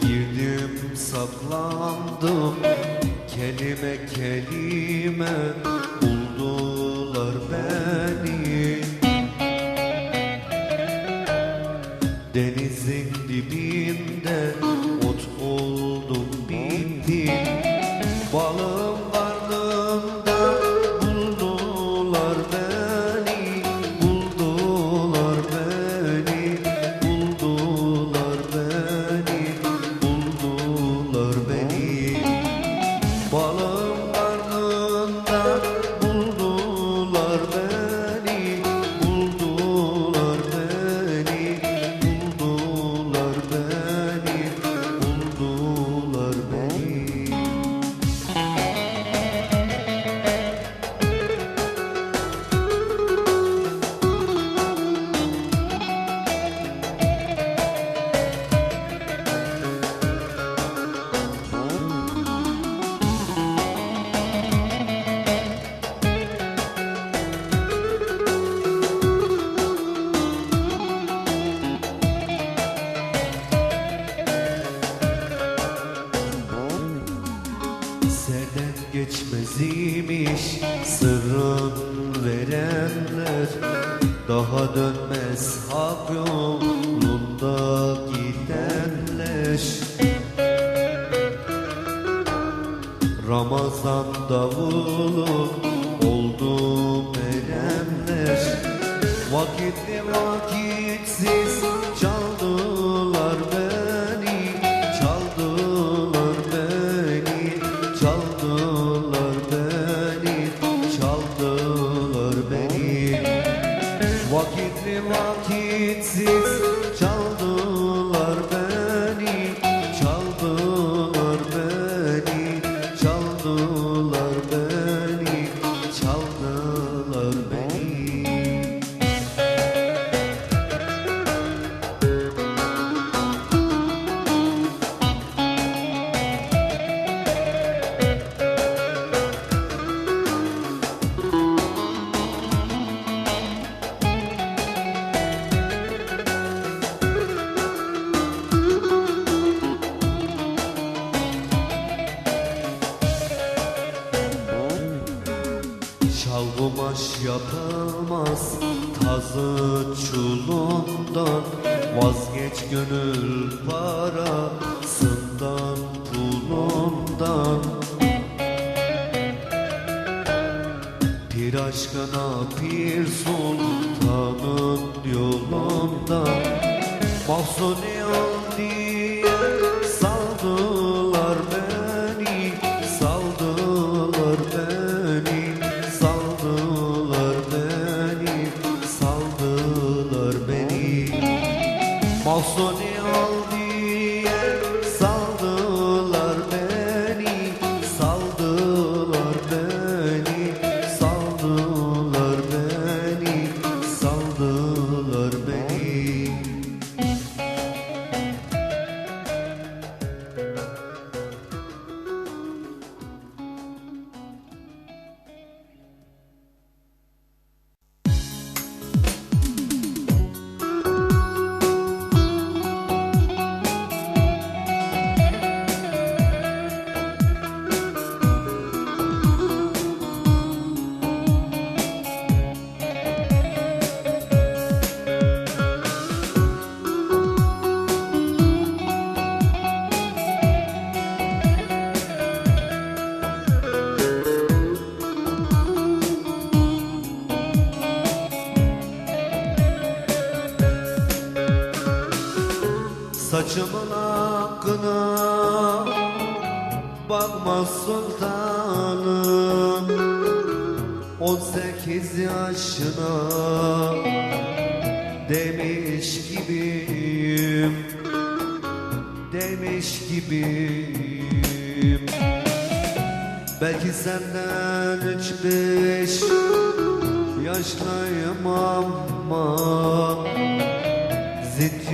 Girdim saklandım Kelime kelime Daha dönmez hak yolunda gidenler. Ramazan davulu oldu erenler Vakitli vakitsiz Vakitli vakitsiz çaldılar beni kumaş yapılmaz tazı çulundan. Vazgeç gönül parasından pulundan. Pir aşkına pir sultanın yolundan. Mahzuni Saçımın hakkına bakma sultanım. On sekiz yaşına demiş gibiyim Demiş gibiyim. Belki senden üç beş yaşlıyım ama Zincire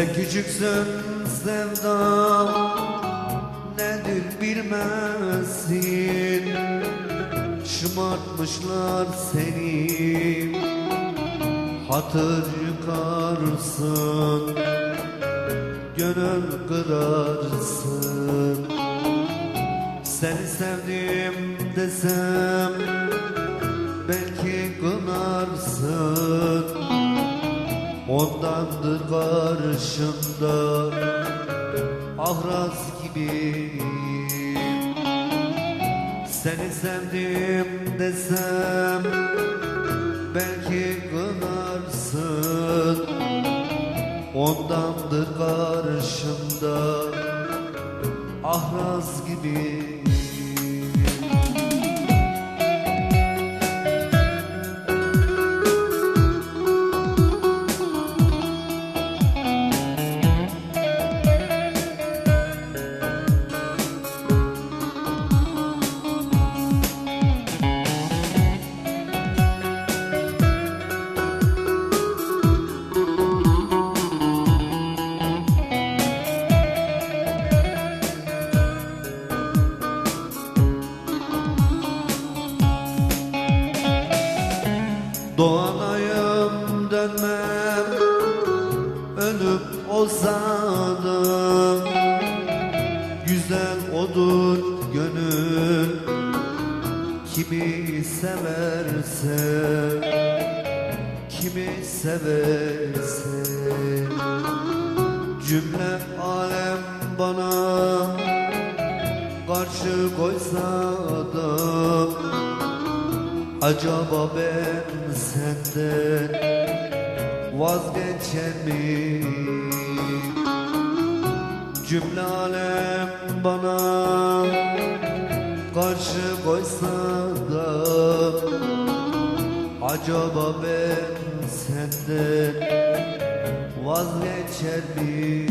Sen küçüksün sevdam Nedir bilmezsin? Şımartmışlar seni Hatır yıkarsın Gönül kırarsın. Seni sevdim desem Belki kınarsın Ondandır karşımda Ahraz gibi Seni sevdim desem Belki kınarsın. Ondandır karşımda Ahraz gibi Olsadım Güzel odur gönül Kimi severse Kimi severse Cümle alem bana Karşı koysa da Acaba ben senden vazgeçer mi? Cümle alem bana karşı koysa da Acaba ben senden vazgeçer mi?